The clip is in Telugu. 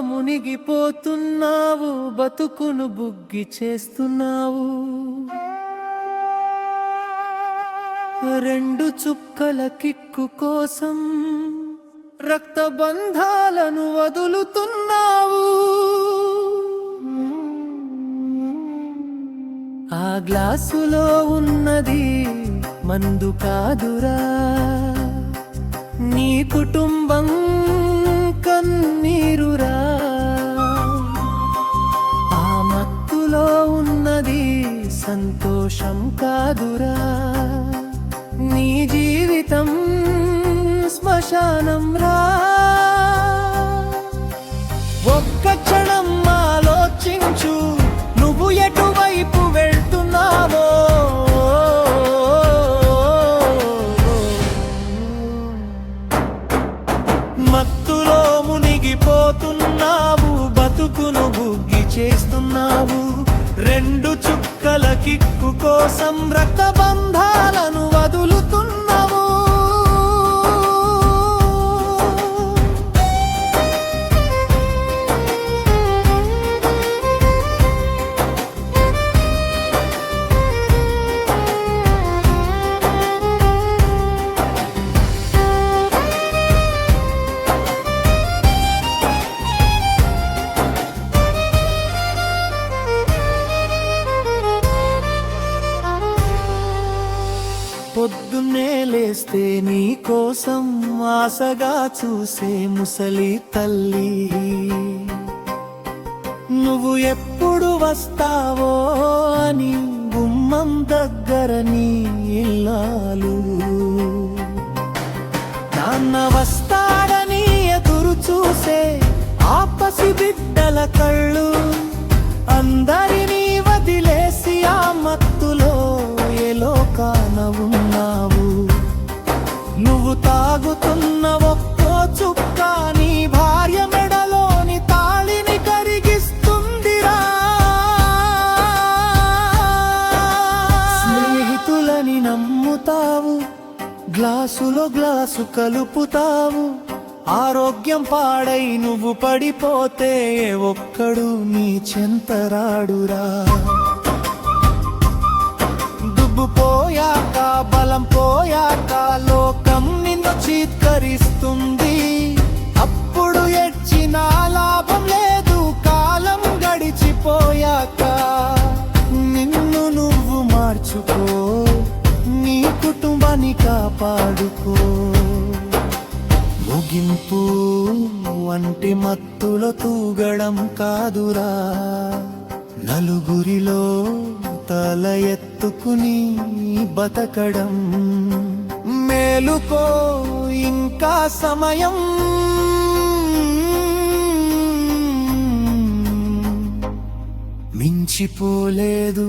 మునిగిపోతున్నావు బతుకును బుగ్గి చేస్తున్నావు. రెండు చుక్కల కిక్కు కోసం రక్తబంధాలను వదులుతున్నావు. ఆ గ్లాసులో ఉన్నది మందు కాదురా. నీ కుటుంబం కన్నీరురా. సంతోషం కాదురా. నీ జీవితం శ్మశానం రా. ఒక్క క్షణం ఆలోచించు నువ్వు ఎటువైపు కిక్కు కోసం రక్తబంధాలను వదులు లేస్తే నీ కోసం ఆశగా చూసే ముసలి తల్లి. నువ్వు ఎప్పుడు వస్తావో అని గుమ్మం దగ్గర నీ ఇల్లాలు. నాన్న వస్తాడని ఎదురు చూసే ఆ బిడ్డల కళ్ళు నువ్వు తాగుతున్న ఒక్కో చుక్క నీ భార్య మెడలోని తాళిని కరిగిస్తుందిరా. స్నేహితులని నమ్ముతావు గ్లాసులో గ్లాసు కలుపుతావు ఆరోగ్యం పాడై నువ్వు పడిపోతే ఒక్కడు నీ చెంతరాడురా దుబ్బు పోయాక బలం పోయాక లోక చిత్కరిస్తుంది. అప్పుడు ఎచ్చిన లాభం లేదు కాలం గడిచిపోయాక. నిన్ను నువ్వు మార్చుకో నీ కుటుంబాన్ని కాపాడుకో. ముగింపు వంటి మత్తుల తూగడం కాదురా. నలుగురిలో తల ఎత్తుకుని బతకడం. మేలుకో ఇంకా సమయం. మించిపోలేదు.